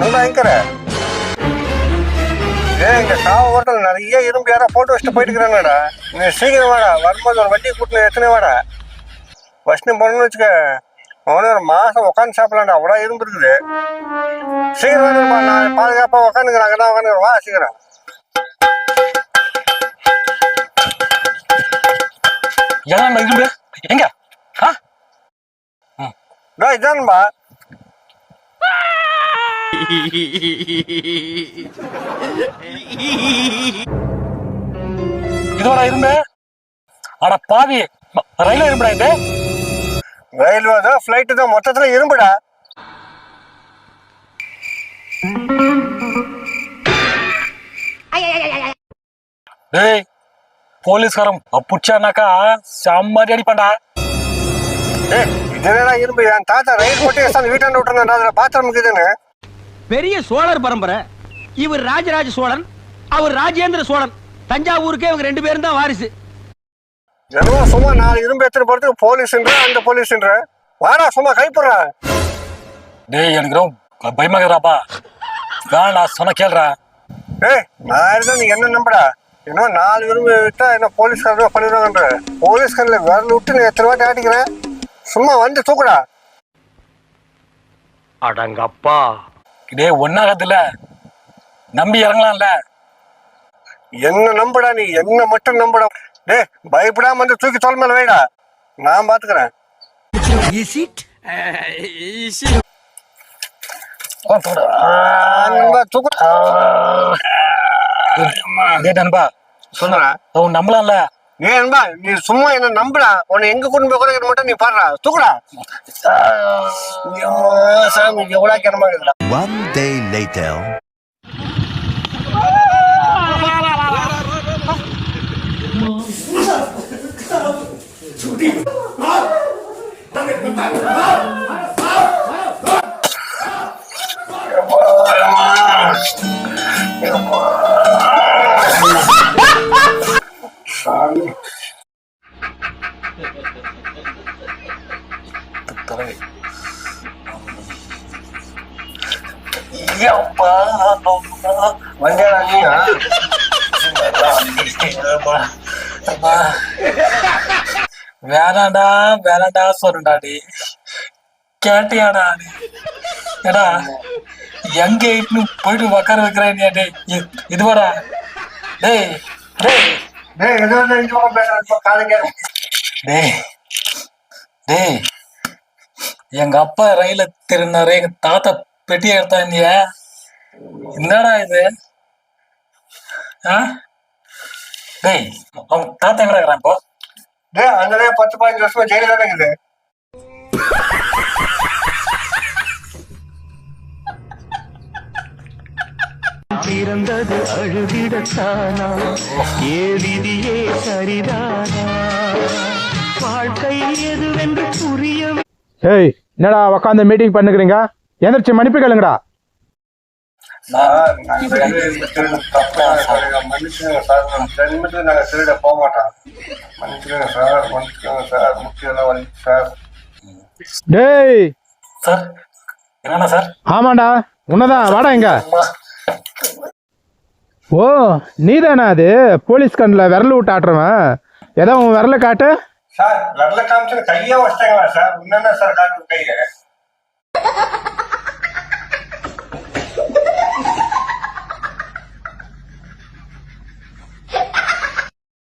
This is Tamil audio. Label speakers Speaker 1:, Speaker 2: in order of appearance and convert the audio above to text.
Speaker 1: நல்லா எங்கிற ஏ இங்க காவ ஹோட்டல் நிறைய இரும்பு யாரா போட்டு வச்சுட்டு போயிட்டு இருக்கிறாங்கடா நீ சீக்கிரம் வாடா வரும்போது ஒரு வண்டி கூட்டினு எத்தனை வாடா. ஃபஸ்ட்டு போனோம்னு வச்சுக்க. அவனே ஒரு மாசம் உட்காந்து சாப்பிடலாம்டா அவ்வளோ இரும்பு இருக்குது. சீக்கிரம் வாடா நான் பாதுகாப்பாக உட்காந்துக்கிறேன் அங்கே தான் உட்காந்துக்கிறேன் வா சீக்கிரம்.
Speaker 2: ஏன் இரும்பு? எங்க? ஆ?
Speaker 1: டா இதான்பா
Speaker 2: இதோட இரும்பு. அட பாவி. ரயில இரும்புடா இது?
Speaker 1: ரயில்வே தான் ஃப்ளைட்டு தான் மொத்தத்தில் இரும்புடா.
Speaker 2: டேய் போலீஸ்காரன் புடிச்சானாக்கா செம்மறி அடிப்பான்டா.
Speaker 1: ஏய் இதுனா இரும்பு. என் தாத்தா ரயில் போட்டு வீட்டாண்ட விட்டுருந்தா அதில் பாத்திரம் இருக்குதுன்னு
Speaker 3: பெரிய சோழர் பரம்பரை. இவர் ராஜராஜ சோழன் அவர் ராஜேந்திர சோழன். தஞ்சாவூருக்கே இவங்க ரெண்டு பேரும் தான் வாரிசு.
Speaker 1: எதுவும் சும்மா நாலு இரும்பு எடுத்துட்டு போறதுக்கு போலீஸ்ன்ற அந்த போலீஸ்ன்ற வாடா சும்மா கைப்படுறா
Speaker 2: டேய் எனக்கு பயமாக்குறாப்பா வேணா சொன்ன கேள்றா
Speaker 1: ஏய் நான் இருந்தா நீ என்ன நம்படா? இன்னும் நாலு இரும்பு விட்டா என்ன போலீஸ்காரங்க பண்ணிடுவாங்கன்ற. போலீஸ்காரில் விரல் விட்டு நீ எத்தனை வாட்டி ஆட்டிக்கிறேன் சும்மா வந்து தூக்குடா.
Speaker 3: அடங்கப்பா.
Speaker 2: டேய் ஒன்னாகத்துல நம்பி இறங்கலாம்ல.
Speaker 1: என்ன நம்புடா நீ? என்ன மட்டும் நம்புடா. டேய் பயப்படாம வந்து தூக்கி தோல் மேல வைடா. நான் பாத்துக்கிறேன். நண்பா. சொல்லுடா.
Speaker 2: அவன் நம்பலாம்ல.
Speaker 1: நீ நண்பா நீ சும்மா என்ன நம்புடா? உன்னை எங்க கொண்டு போய் கூட மட்டும் நீ பாடுறா தூக்குடா. சாமி எவ்வளோ கிணமா இருக்குடா
Speaker 4: One day later.
Speaker 2: தலைவி
Speaker 1: வண்டியாடா நீயா
Speaker 2: வேணாண்டா வேணாண்டா சொல்லுடா நீ. கேட்டியாடா நீ. ஏடா எங்க இட்டு போயிட்டு உக்கார வைக்கிறேன் நீ டேய் இ- இதுவாடா. டேய் டேய்.
Speaker 1: டேய்
Speaker 2: டேய் டேய். எங்க அப்பா ரயில திருநாரு எங்க தாத்தா பெட்டி எடுத்தாங்க என்னடா இது? டேய் அவன் தாத்தா எங்கடா இருக்கிறான் இப்போ?
Speaker 1: டேய் அங்கதான் பத்து பதினஞ்சு வருஷமா ஜெயில தானே இருக்குது.
Speaker 5: பிறந்தது அழுதிடத்தானா? ஏதிதியே சரிதானா? வாழ்க்கை புரிய
Speaker 6: ஏய் என்னடா உக்காந்து மீட்டிங் பண்ணுக்கிறீங்க எந்திரிச்சு மன்னிப்பு கேளுங்கடா. டேய்.
Speaker 2: சார் என்னண்ணா சார்?
Speaker 6: ஆமாண்டா உன்னதான் வாடா இங்க. ஓ நீதானா அது? போலீஸ் கண்ணில் விரல் விட்டு ஆட்டுறவன். ஏதோ உன் விரலை காட்டு.
Speaker 1: சார் வரல காமிச்சு கையா வச்சிட்டாங்களா சார் என்னென்ன சார் காட்டு கையை